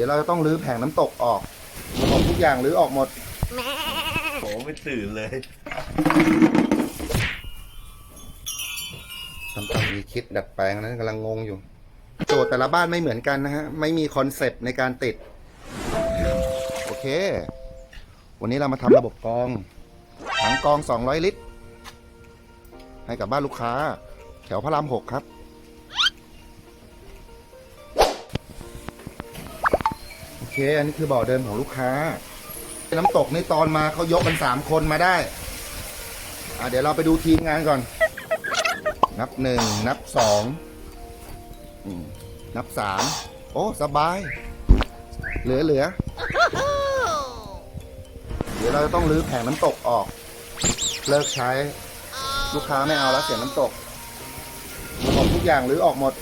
ดี๋ยวเราจะต้องรื้อแผงน้ำตกออกระบบทุกอย่างรื้อออกหมด โอ้ไม่ตื่นเลยทำตามมีคิดดัดแปลงนั้นกำลังงงอยู่ โจทย์แต่ละบ้านไม่เหมือนกันนะฮะ ไม่มีคอนเซปต์ในการติด โอเค วันนี้เรามาทำระบบกรองถังกรอง 200 ลิตร ให้กับบ้านลูกค้า แถวพระราม6ครับ อเคอันนี้คือบ่อเดิมของลูกค้า น้ำตกในตอนมาเขายกกัน3คนมาได้อะเดี๋ยวเราไปดูทีมงานก่อน นับหนึ่งนับสองนับสามโอ้สบาย เหลือเหลือ เดี๋ยวเราจะต้องรื้อแผงน้ำตกออก เลิกใช้ ลูกค้าไม่เอาแล้วเสียงน้ำตกระบบทุกอย่างรื้อออกหมด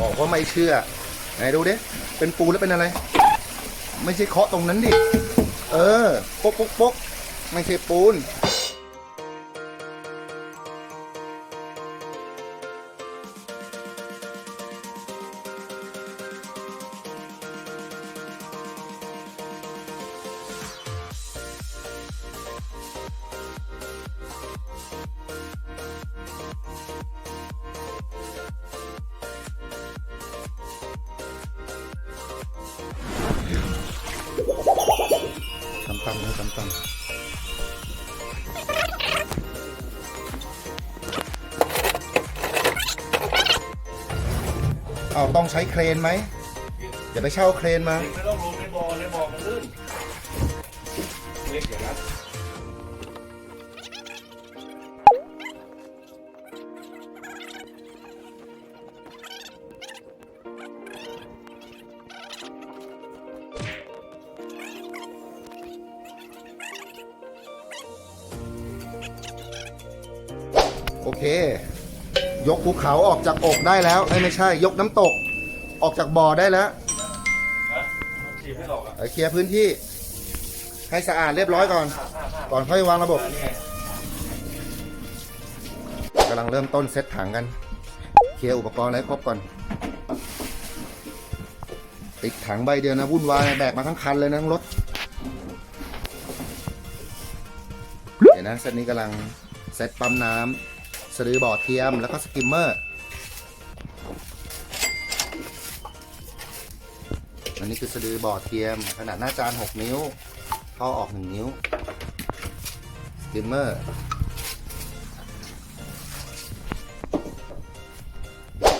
บอกว่าไม่เชื่อ ไหนดูดิ เป็นปูแล้วเป็นอะไร ไม่ใช่เคาะตรงนั้นดิ เออ ปกปกปกไม่ใช่ปูน ตำตำนะตำตำเอาต้องใช้เครนไหมอย่าไปเช่าเครนมา ไม่ต้องลงในบ่อในบ่อมันลื่นเล็กอย่างนั้น โอเค ยกภูเขาออกจากอกได้แล้วเอ้ยไม่ใช่ ยกน้ำตก ออกจากบ่อได้แล้วฮะฉีดให้ออกอะเอ้ยเคลียร์พื้นที่ ให้สะอาดเรียบร้อยก่อน ก่อนค่อยวางระบบนี่ไงกำลังเริ่มต้นเซตถังกัน เคลียร์อุปกรณ์อะไรครบก่อน ติดถังใบเดียวนะ วุ่นวายแบกมาทั้งคันเลยนะทั้งรถ เดี๋ยวนะเซตนี้กำลังเซตปั๊มน้ำ สะดือบ่อเทียมแล้วก็สกิมเมอร์ อันนี้คือสะดือบ่อเทียม ขนาดหน้าจาน 6 นิ้วท่อออก 1 นิ้ว สกิมเมอร์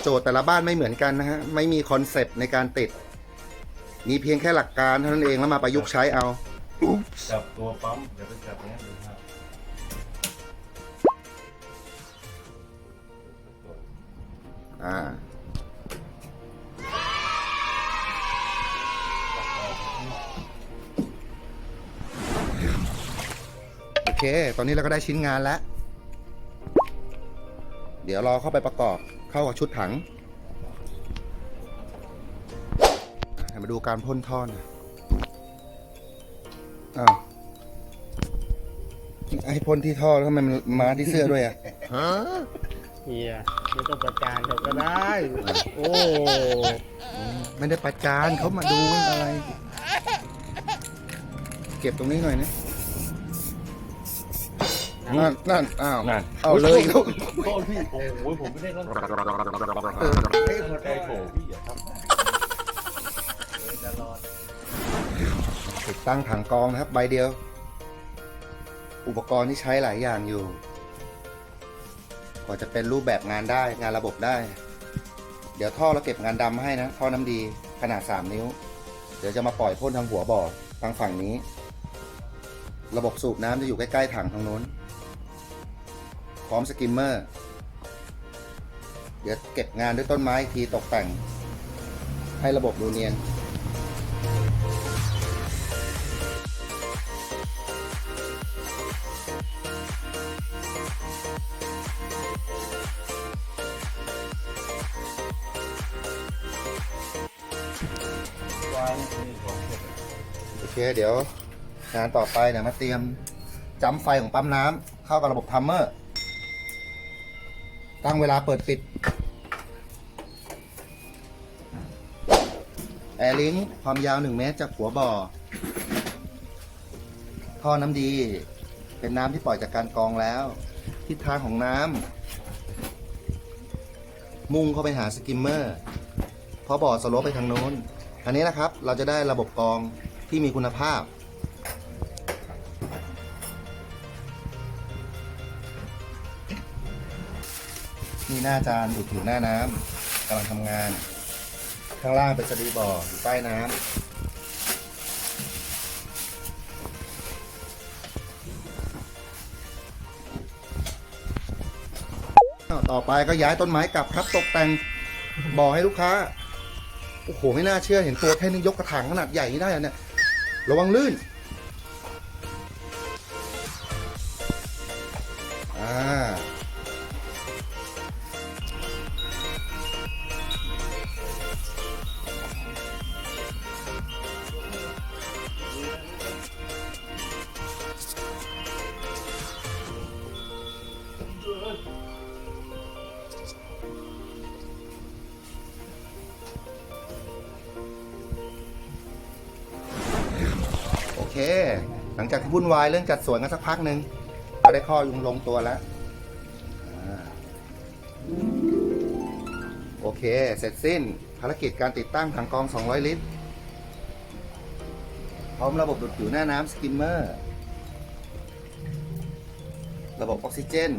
โจทย์แต่ละบ้านไม่เหมือนกันนะฮะ ไม่มีคอนเซปต์ในการติด มีเพียงแค่หลักการเท่านั้นเองแล้วมาประยุกต์ใช้เอา จับตัวปั๊ม เดี๋ยวไปจับเนี้ยดูครับ อ่าโอเค ตอนนี้เราก็ได้ชิ้นงานแล้ว เดี๋ยวรอเข้าไปประกอบเข้ากับชุดถังมาดูการพ่นท่อนอยอ้าวไอ้พ่นที่ท่อแล้วทำไมมันมาที่เสื้อด้วยอะเฮีย ไม่ต้องประจานเขาก็ได้ โอ้ไม่ได้ประจานเขามาดูว่าอะไร เก็บตรงนี้หน่อยนะนั่นนั่นอ้าวนั่น เอาเลยอีกแล้วโทษพี่โอ้ยผมไม่ได้ต้องเออเฮ้ยหัวใจโถพี่อย่าทำติดตั้งถังกรองนะครับ ใบเดียว อุปกรณ์ที่ใช้หลายอย่างอยู่ก ว่าจะเป็นรูปแบบงานได้งานระบบได้ เดี๋ยวท่อเราเก็บงานดำมาให้นะ ท่อน้ำดีขนาด 3 นิ้ว เดี๋ยวจะมาปล่อยพ่นทางหัวบ่อทางฝั่งนี้ ระบบสูบน้ำจะอยู่ใกล้ๆถังทางโน้น พร้อมสกิมเมอร์ เดี๋ยวเก็บงานด้วยต้นไม้ทีตกแต่ง ให้ระบบดูเนียน โอเค เดี๋ยวงานต่อไปเนี่ยมาเตรียมจำไฟของปั๊มน้ำเข้ากับระบบทัมเมอร์ ตั้งเวลาเปิดปิด แอร์ลิงความยาว 1 เมตรจากหัวบ่อ ท่อน้ำดี เป็นน้ำที่ปล่อยจากการกรองแล้ว ทิศทางของน้ำมุ่งเข้าไปหาสกิมเมอร์ เพราะบ่อสโลปไปทางโน้น อันนี้นะครับเราจะได้ระบบกรองที่มีคุณภาพ นี่หน้าจานดูดผิวหน้าน้ำกำลังทำงาน ข้างล่างเป็นสะดือบ่ออยู่ใต้น้ำต่อไปก็ย้ายต้นไม้กลับครับตกแต่งบ่อให้ลูกค้า โอ้โหไม่น่าเชื่อเห็นตัวแค่นี้ยกกระถางขนาดใหญ่ได้อะเนี่ยระวังลื่นอ่า หลังจากที่วุ่นวายเรื่องจัดสวนกันสักพักหนึ่งเราได้ข้อยุงลงตัวแล้วโอเค เสร็จสิ้นภารกิจการติดตั้งถังกรอง 200 ลิตร พร้อมระบบดูดผิวหน้าน้ำสกิมเมอร์ ระบบออกซิเจน